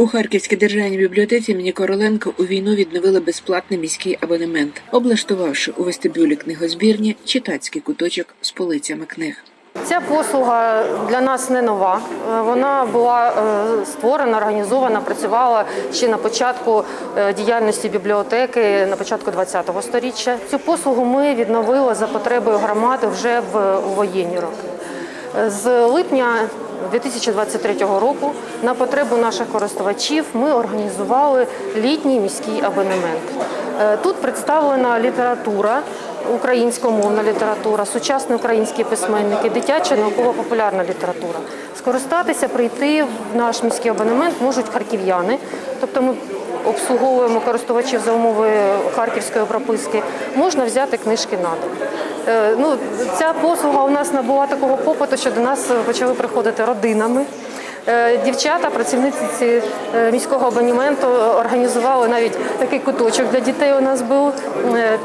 У Харківській державній бібліотеці імені Короленко у війну відновили безплатний міський абонемент, облаштувавши у вестибюлі книгозбірні читацький куточок з полицями книг. Ця послуга для нас не нова. Е, Вона була е, створена, організована, працювала ще на початку е, діяльності бібліотеки на початку ХХ століття. Цю послугу ми відновили за потребою громади вже в воєнні роки. З липня 2023 року на потребу наших користувачів ми організували літній міський абонемент. Е, Тут представлена література, українськомовна література, сучасні українські письменники, дитяча науково-популярна література. Скористатися, прийти в наш міський абонемент можуть харків'яни, тобто ми обслуговуємо користувачів за умови харківської прописки. Можна взяти книжки на дом. Е, Ну, ця послуга у нас набула такого попиту, що до нас почали приходити родинами. Е, Дівчата, працівниці е, міського абонементу організували навіть такий куточок для дітей. У нас був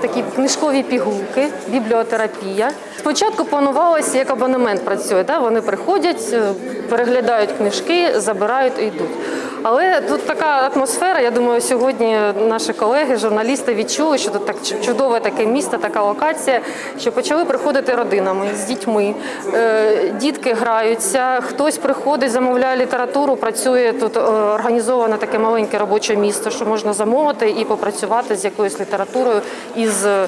такі книжкові пігулки, бібліотерапія. Спочатку планувалося, як абонемент працює. Да? Вони приходять, переглядають книжки, забирають і йдуть. Але тут така атмосфера. Я думаю, сьогодні наші колеги, журналісти відчули, що тут так чудове таке місто, така локація, що почали приходити родинами з дітьми. Е, Дітки граються, хтось приходить, замовляє літературу, працює тут е, організоване таке маленьке робоче місто, що можна замовити і попрацювати з якоюсь літературою із е,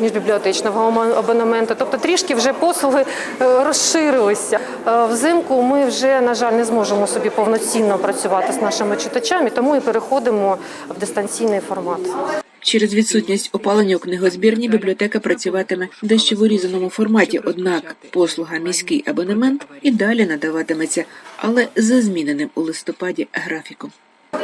міжбібліотечного абонементу. Тобто трішки вже послуги розширилися. Взимку ми вже, на жаль, не зможемо собі повноцінно працювати з нашими читачами, тому і переходимо в дистанційний формат. Через відсутність опалення у книгозбірні бібліотека працюватиме в дещо в урізаному форматі. Однак послуга міський абонемент і далі надаватиметься, але за зміненим у листопаді графіком.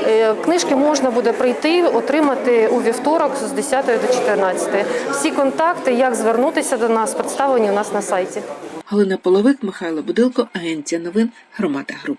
Е, Книжки можна буде прийти, отримати у вівторок з 10 до 14. Всі контакти, як звернутися до нас, представлені у нас на сайті. Галина Половик, Михайло Будилко, Агенція новин, Громада Груп.